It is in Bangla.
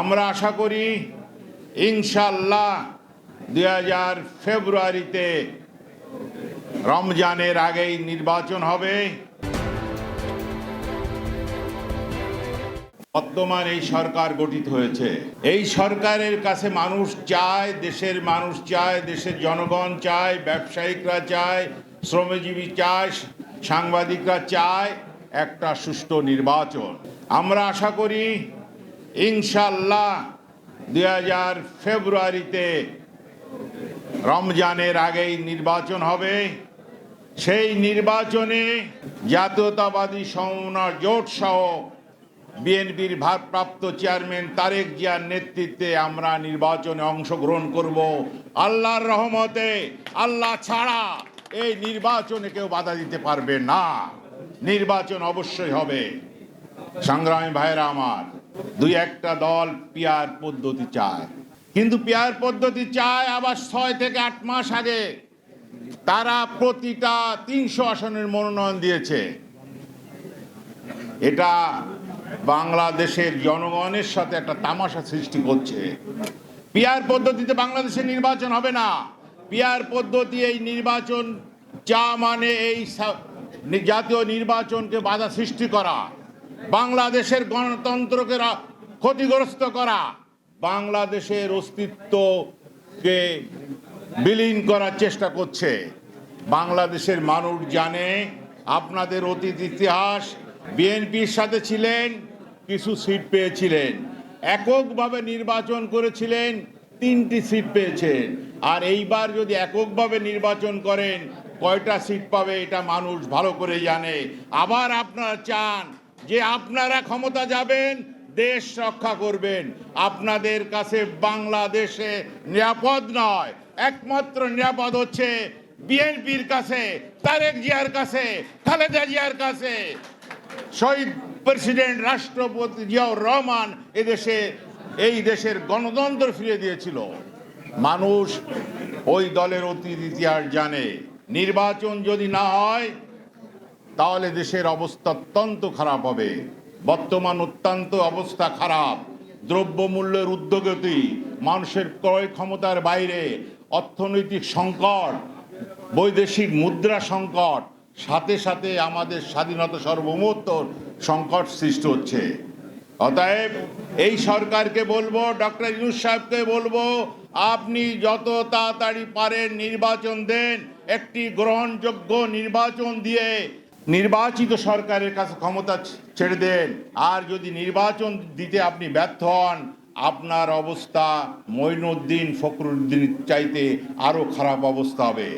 আমরা আশা করি ইনশাল্লাহ দুই হাজার ফেব্রুয়ারিতে রমজানের আগেই নির্বাচন হবে। বর্তমান এই সরকার গঠিত হয়েছে। এই সরকারের কাছে মানুষ চায়, দেশের মানুষ চায়, দেশের জনগণ চায়, ব্যবসায়িকরা চায়, শ্রমজীবী চায়, সাংবাদিকরা চায় একটা সুষ্ঠু নির্বাচন। আমরা আশা করি ইনশাল্লাহ দুই হাজার ফেব্রুয়ারিতে রমজানের আগেই নির্বাচন হবে। সেই নির্বাচনে জাতীয়তাবাদী সমন্বয় জোট সহ বিএনপির ভারপ্রাপ্ত চেয়ারম্যান তারেক জিয়ার নেতৃত্বে আমরা নির্বাচনে অংশগ্রহণ করব। আল্লাহর রহমতে, আল্লাহ ছাড়া এই নির্বাচনে কেউ বাধা দিতে পারবে না। নির্বাচন অবশ্যই হবে। সংগ্রামী ভাইরা আমার দুই একটা দল পিয়ার পদ্ধতি চায়। কিন্তু পিয়ার পদ্ধতি চায় আবার ছয় থেকে আট মাস আগে। তারা প্রতিটা তিনশো আসনের মনোনয়ন দিয়েছে। এটা বাংলাদেশের জনগণের সাথে একটা তামাশা সৃষ্টি করছে। পিয়ার পদ্ধতিতে বাংলাদেশে নির্বাচন হবে না। পিয়ার পদ্ধতি এই নির্বাচন চা মানে এই জাতীয় নির্বাচনকে বাধা সৃষ্টি করা। বাংলাদেশের গণতন্ত্রকে ক্ষতিগ্রস্ত করা, বাংলাদেশের অস্তিত্বকে বিলীন করার চেষ্টা করছে। বাংলাদেশের মানুষ জানে, আপনাদের অতীত ইতিহাস, বিএনপির সাথে ছিলেন, কিছু সিট পেয়েছিলেন। এককভাবে নির্বাচন করেছিলেন, তিনটি সিট পেয়েছেন। আর এইবার যদি এককভাবে নির্বাচন করেন, কয়টা সিট পাবে এটা মানুষ ভালো করে জানে। আবার আপনারা চান যে আপনারা ক্ষমতা যাবেন, দেশ রক্ষা করবেন। আপনাদের কাছে বাংলাদেশে নিরাপদ নয়। একমাত্র নিরাপদ হচ্ছে বিএনপির কাছে, তারেক জিয়ার কাছে, খালেদা জিয়ার কাছে। শহীদ প্রেসিডেন্ট রাষ্ট্রপতি জিয়াউর রহমান এদেশে, এই দেশের গণতন্ত্র ফিরিয়ে দিয়েছিল। মানুষ ওই দলের অতীত ইতিহাস জানে। নির্বাচন যদি না হয় তাহলে দেশের অবস্থা অত্যন্ত খারাপ হবে। বর্তমান অত্যন্ত অবস্থা খারাপ। দ্রব্যমূল্যের উদ্যোগতি, মানুষের ক্রয় ক্ষমতার বাইরে, অর্থনৈতিক সংকট, বৈদেশিক মুদ্রা সংকট, সাথে সাথে আমাদের স্বাধীনতা সার্বভৌমত্ব সংকট সৃষ্টি হচ্ছে। অতএব এই সরকারকে বলব, ডক্টর ইউনুস সাহেবকে বলব, আপনি যত তাড়াতাড়ি পারেন নির্বাচন দেন, একটি গ্রহণযোগ্য নির্বাচন দিয়ে নির্বাচিত সরকারের কাছে ক্ষমতা ছেড়ে দেন। আর যদি নির্বাচন দিতে আপনি ব্যর্থ হন, আপনার অবস্থা মঈনুদ্দিন ফখরুদ্দিন চাইতে আরও খারাপ অবস্থা হবে।